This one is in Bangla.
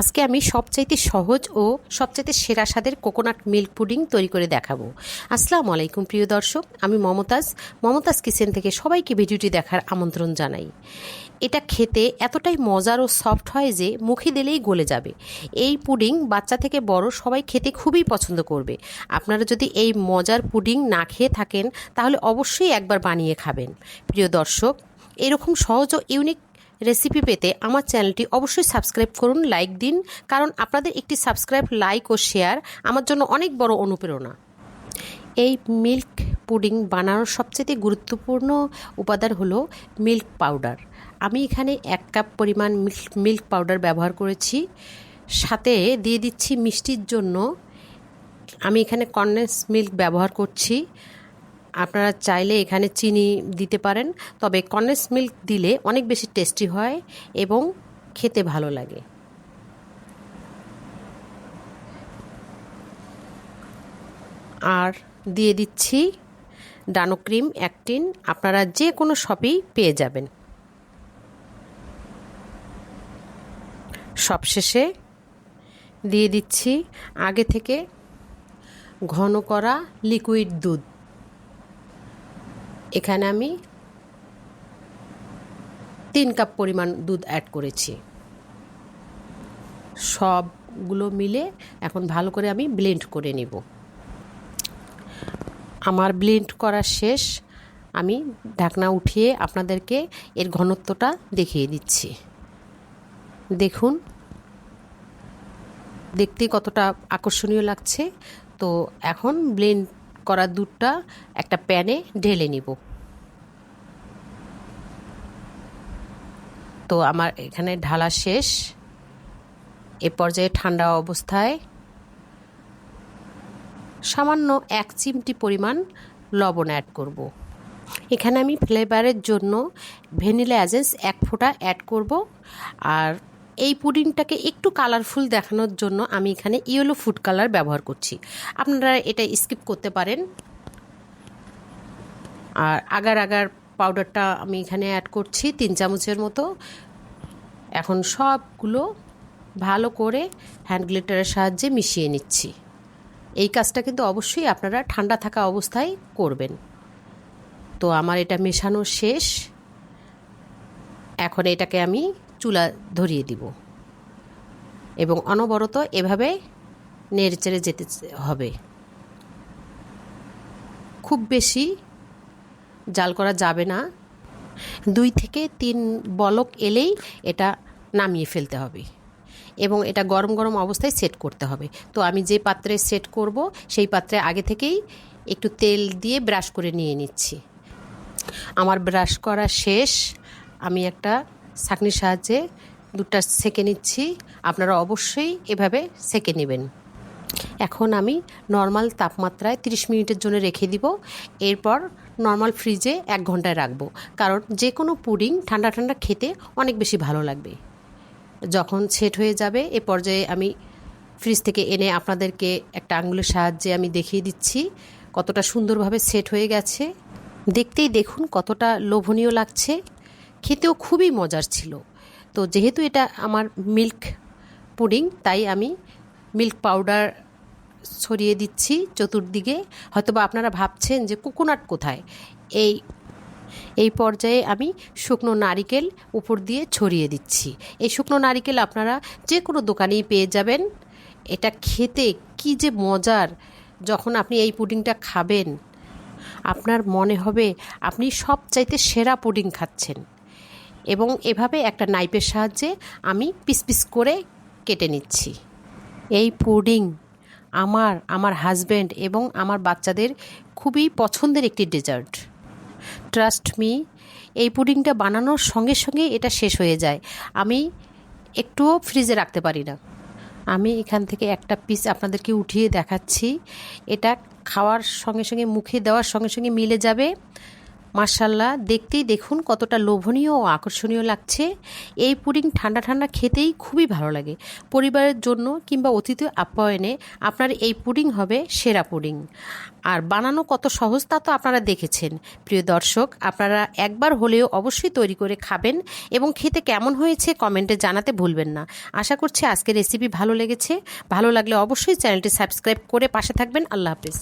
আজকে আমি সবচাইতে সহজ ও সবচাইতে সেরা স্বাদের কোকোনাট মিল্ক পুডিং তৈরি করে দেখাবো। আসসালামু আলাইকুম, প্রিয় দর্শক। আমি মমতাজ। মমতাজ কিচেন থেকে সবাইকে ভিডিওটি দেখার আমন্ত্রণ জানাই। এটা খেতে এতটাই মজার ও সফট হয় যে মুখে দিলেই গলে যাবে। এই পুডিং বাচ্চা থেকে বড় সবাই খেতে খুবই পছন্দ করবে। আপনারা যদি এই মজার পুডিং না খেয়ে থাকেন, তাহলে অবশ্যই একবার বানিয়ে খাবেন। প্রিয় দর্শক, এরকম সহজ ও ইউনিক রেসিপি পেতে আমার চ্যানেলটি অবশ্যই সাবস্ক্রাইব করুন, লাইক দিন, কারণ আপনাদের একটি সাবস্ক্রাইব, লাইক ও শেয়ার আমার জন্য অনেক বড় অনুপ্রেরণা। এই মিল্ক পুডিং বানানোর সবচেয়ে গুরুত্বপূর্ণ উপাদান হলো মিল্ক পাউডার। আমি এখানে এক কাপ পরিমাণ মিল্ক পাউডার ব্যবহার করেছি। সাথে দিয়ে দিচ্ছি মিষ্টির জন্য। আমি এখানে কন্ডেন্স মিল্ক ব্যবহার করছি। আপনারা চাইলে এখানে চিনি দিতে পারেন, তবে কন্ডেন্স মিল্ক দিলে অনেক বেশি টেস্টি হয় এবং খেতে ভালো লাগে। আর দিয়ে দিচ্ছি ডানো ক্রিম এক টিন আপনারা যে কোনো শপেই পেয়ে যাবেন। সবশেষে দিয়ে দিচ্ছি আগে থেকে ঘন করা লিকুইড দুধ। এখানে আমি তিন কাপ পরিমাণ দুধ অ্যাড করেছি। সবগুলো মিলে এখন ভালো করে আমি ব্লেন্ড করে নেব। আমার ব্লেন্ড করা শেষ। আমি ঢাকনা উঠিয়ে আপনাদেরকে এর ঘনত্বটা দেখিয়ে দিচ্ছি। দেখুন, দেখতে কতটা আকর্ষণীয় লাগছে। তো এখন ব্লেন্ড করা দুধটা একটা প্যানে ঢেলে নিব। তো আমার এখানে ঢালা শেষ। এ পর্যায়ে ঠান্ডা অবস্থায় সামান্য এক চিমটি পরিমাণ লবণ অ্যাড করব। এখানে আমি ফ্লেভারের জন্য ভ্যানিলা অ্যাজেন্স এক ফোঁটা অ্যাড করব। আর এই পুডিংটাকে একটু কালারফুল দেখানোর জন্য আমি এখানে ইয়েলো ফুড কালার ব্যবহার করছি। আপনারা এটা স্কিপ করতে পারেন। আর আগার আগার পাউডারটা আমি এখানে অ্যাড করছি তিন চামচের মতো। এখন সবগুলো ভালো করে হ্যান্ড গ্লিটারের সাহায্যে মিশিয়ে নিচ্ছি। এই কাজটা কিন্তু অবশ্যই আপনারা ঠান্ডা থাকা অবস্থায় করবেন। তো আমার এটা মেশানো শেষ। এখন এটাকে আমি চুলা ধরিয়ে দিব। এবং অনবরত এভাবে নেড়ে চেড়ে যেতে হবে। খুব বেশি জাল করা যাবে না। দুই থেকে তিন বলক এলেই এটা নামিয়ে ফেলতে হবে। এবং এটা গরম গরম অবস্থায় সেট করতে হবে। তো আমি যে পাত্রে সেট করব, সেই পাত্রে আগে থেকেই একটু তেল দিয়ে ব্রাশ করে নিয়ে নিচ্ছি। আমার ব্রাশ করা শেষ। আমি একটা ছাঁকনির সাহায্যে দুধটা সেকে নিচ্ছি। আপনারা অবশ্যই এভাবে সেকে নেবেন। এখন আমি নর্মাল তাপমাত্রায় 30 মিনিটের জন্য রেখে দিব। এরপর নর্মাল ফ্রিজে এক ঘন্টায় রাখব। কারণ যে কোনো পুডিং ঠান্ডা ঠান্ডা খেতে অনেক বেশি ভালো লাগবে। যখন সেট হয়ে যাবে, এ পর্যায়ে আমি ফ্রিজ থেকে এনে আপনাদেরকে একটা আঙুলের সাহায্যে আমি দেখিয়ে দিচ্ছি কতটা সুন্দরভাবে সেট হয়ে গেছে। দেখতেই দেখুন কতটা লোভনীয় লাগছে। খেতেও খুবই মজার ছিল। তো যেহেতু এটা আমার মিল্ক পুডিং তাই আমি মিল্ক পাউডার ছড়িয়ে দিচ্ছি চতুর্দিকে। হয়তোবা আপনারা ভাবছেন যে কোকোনাট কোথায়? এই এই পর্যায়ে আমি শুকনো নারিকেল উপর দিয়ে ছড়িয়ে দিচ্ছি। এই শুকনো নারিকেল আপনারা যে কোনো দোকানেই পেয়ে যাবেন। এটা খেতে কি যে মজার! যখন আপনি এই পুডিংটা খাবেন, আপনার মনে হবে আপনি সব চাইতে সেরা পুডিং খাচ্ছেন। এবং এভাবে একটা নাইপের সাহায্যে আমি পিস পিস করে কেটে নিচ্ছি। এই পুডিং আমার আমার হাজব্যান্ড এবং আমার বাচ্চাদের খুবই পছন্দের একটি ডেজার্ট। ট্রাস্ট মি, এই পুডিংটা বানানোর সঙ্গে সঙ্গে এটা শেষ হয়ে যায়। আমি একটুও ফ্রিজে রাখতে পারি না। আমি এখান থেকে একটা পিস আপনাদেরকে উঠিয়ে দেখাচ্ছি। এটা খাওয়ার সঙ্গে সঙ্গে, মুখে দেওয়ার সঙ্গে সঙ্গে মিলে যাবে। মার্শাল্লাহ দেখতেই দেখুন কতটা লোভনীয় ও আকর্ষণীয় লাগছে। এই পুডিং ঠান্ডা ঠান্ডা খেতেই খুবই ভালো লাগে। পরিবারের জন্য কিংবা অতিথি আপ্যায়নে আপনার এই পুডিং হবে সেরা পুডিং। আর বানানো কত সহজ তা তো আপনারা দেখেছেন। প্রিয় দর্শক, আপনারা একবার হলেও অবশ্যই তৈরি করে খাবেন এবং খেতে কেমন হয়েছে কমেন্টে জানাতে ভুলবেন না। আশা করছি আজকের রেসিপি ভালো লেগেছে। ভালো লাগলে অবশ্যই চ্যানেলটি সাবস্ক্রাইব করে পাশে থাকবেন। আল্লাহ হাফিজ।